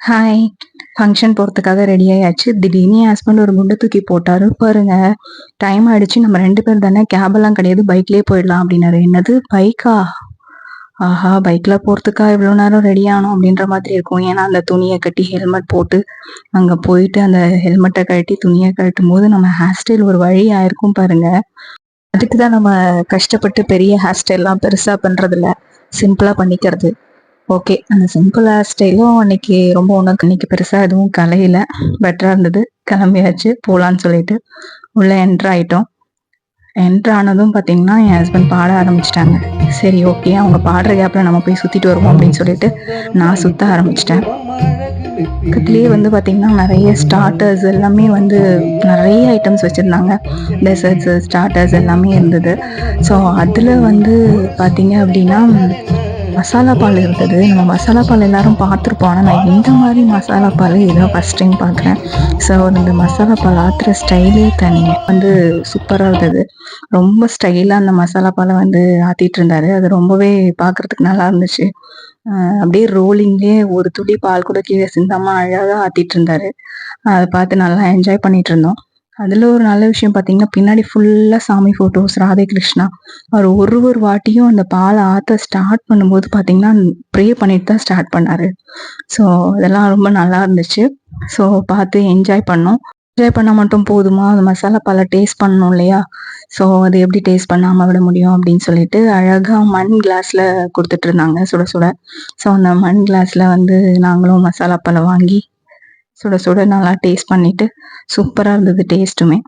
Hi function போகிறதுக்காக ready ஆயாச்சு. திடீர்னு என் ஹஸ்பண்ட் ஒரு குண்டை தூக்கி போட்டாரு. பாருங்க. டைம் ஆயிடுச்சு. நம்ம ரெண்டு பேர் தானே கேபெல்லாம் கிடையாது. பைக்லேயே போயிடலாம் அப்படின்னாரு. என்னது? பைக்கா ஆஹா பைக்கில் போகிறதுக்கா இவ்வளோ நேரம் ரெடி ஆனோம் அப்படின்ற மாதிரி இருக்கும். ஏன்னா அந்த துணியை கட்டி ஹெல்மெட் போட்டு அங்கே போயிட்டு அந்த ஹெல்மெட்டை கழட்டி துணியை கட்டும் போது நம்ம ஹேர் ஸ்டைல் ஒரு வழி ஆயிருக்கும் பாருங்க. அதுக்கு தான் நம்ம கஷ்டப்பட்டு பெரிய ஹேர் ஸ்டைல்லாம் பெருசாக பண்ணுறதில்ல சிம்பிளாக பண்ணிக்கிறது. ஓகே அந்த சிம்பிள் ஸ்டைலும் அன்னைக்கு ரொம்ப ஒன்றும் இன்னைக்கு பெருசா எதுவும் கலையில பெட்டரா இருந்தது. கிளம்பியாச்சு போலான்னு சொல்லிட்டு உள்ள என்ட்ரு ஆயிட்டோம். என்ட்ரு ஆனதும் பார்த்தீங்கன்னா என் ஹஸ்பண்ட் பாட ஆரம்பிச்சிட்டாங்க. சரி ஓகே அவங்க பாடுற கேப்பில் நம்ம போய் சுற்றிட்டு வருவோம் அப்படின்னு சொல்லிட்டு நான் சுற்ற ஆரம்பிச்சிட்டேன். பக்கத்துலேயே வந்து பார்த்திங்கன்னா நிறைய ஸ்டார்டர்ஸ் எல்லாமே வந்து நிறைய ஐட்டம்ஸ் வச்சுருந்தாங்க. டெசர்ட்ஸு ஸ்டார்டர்ஸ் எல்லாமே இருந்தது. ஸோ அதில் வந்து பார்த்தீங்க அப்படின்னா மசாலா பால் இருந்தது. நம்ம மசாலா பால் எல்லாரும் பார்த்துருப்போம். ஆனால் நான் இந்த மாதிரி மசாலா பால் இதான் ஃபஸ்ட் டைம் பார்க்குறேன் ஸோ இந்த மசாலா பால் ஆத்துற ஸ்டைலே தனி. வந்து சூப்பராக இருந்தது. ரொம்ப ஸ்டைலாக அந்த மசாலா பாலை வந்து ஆற்றிட்டு இருந்தாரு. அது ரொம்பவே பார்க்குறதுக்கு நல்லா இருந்துச்சு. அப்படியே ரோலிங்லேயே ஒரு துளி பால் கூட கீழே சிந்தாமல் அழகாக ஆற்றிட்டு இருந்தாரு. அதை பார்த்து நல்லா என்ஜாய் பண்ணிட்டு இருந்தோம். அதில் ஒரு நல்ல விஷயம் பார்த்தீங்கன்னா பின்னாடி ஃபுல்லாக சாமி ஃபோட்டோஸ் ராதே கிருஷ்ணா அவர் ஒரு ஒரு வாட்டியும் அந்த பாலை ஆற்ற ஸ்டார்ட் பண்ணும்போது பார்த்தீங்கன்னா ப்ரே பண்ணிட்டு தான் ஸ்டார்ட் பண்ணார். ஸோ அதெல்லாம் ரொம்ப நல்லா இருந்துச்சு. ஸோ பார்த்து என்ஜாய் பண்ணோம். என்ஜாய் பண்ணால் மட்டும் போதுமா? அந்த மசாலா பாலை டேஸ்ட் பண்ணணும் இல்லையா? ஸோ அது எப்படி டேஸ்ட் பண்ணாமல் விட முடியும் அப்படின்னு சொல்லிட்டு அழகாக மண் கிளாஸில் கொடுத்துட்டு இருந்தாங்க சுட சுட. ஸோ அந்த மண் கிளாஸில் வந்து நாங்களும் மசாலா பாலை வாங்கி சுட சுட நல்லா டேஸ்ட் பண்ணிட்டு சூப்பராக இருந்தது டேஸ்ட்டுமே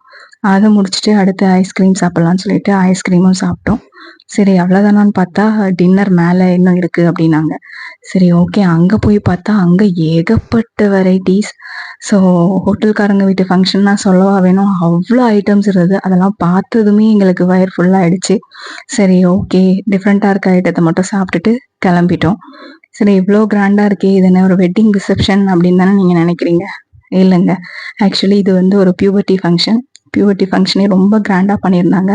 அதை முடிச்சுட்டு அடுத்து ஐஸ்கிரீம் சாப்பிட்லான்னு சொல்லிட்டு ஐஸ்கிரீமும் சாப்பிட்டோம். சரி அவ்வளோதானான்னு பார்த்தா டின்னர் மேலே இன்னும் இருக்குது அப்படின்னாங்க. சரி ஓகே அங்கே போய் பார்த்தா அங்கே ஏகப்பட்ட வெரைட்டிஸ் ஸோ ஹோட்டல்காரங்க வீட்டு ஃபங்க்ஷன்னா சொல்லவா வேணும்? அவ்வளோ ஐட்டம்ஸ் இருந்தது. அதெல்லாம் பார்த்ததுமே எங்களுக்கு வயர் ஃபுல்லாகிடுச்சு சரி ஓகே டிஃப்ரெண்ட்டாக இருக்க ஐட்டத்தை மட்டும் சாப்பிட்டுட்டு கிளம்பிட்டோம். சரி இவ்வளோ கிராண்டாக இருக்கே இது என்ன ஒரு வெட்டிங் ரிசப்ஷன் அப்படின்னு தானே நீங்கள் நினைக்கிறீங்க? இல்லைங்க. ஆக்சுவலி இது வந்து ஒரு பியூபர்ட்டி ஃபங்க்ஷன் பியூபர்ட்டி ஃபங்க்ஷனே ரொம்ப கிராண்டாக பண்ணியிருந்தாங்க.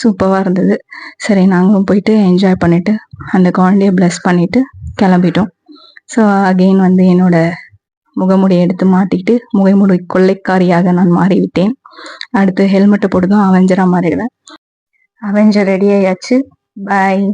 சூப்பராக இருந்தது. சரி நாங்களும் போயிட்டு என்ஜாய் பண்ணிவிட்டு அந்த குழந்தைய ப்ளஸ் பண்ணிவிட்டு கிளம்பிட்டோம். ஸோ அகெயின் வந்து என்னோட முகமுடியை எடுத்து மாட்டிக்கிட்டு முகமுடி கொள்ளைக்காரியாக நான் மாறிவிட்டேன். அடுத்து ஹெல்மெட்டை போட்டு தான் அவெஞ்சராக மாறிடுவேன். அவெஞ்சர் ரெடி ஆயாச்சு. பாய்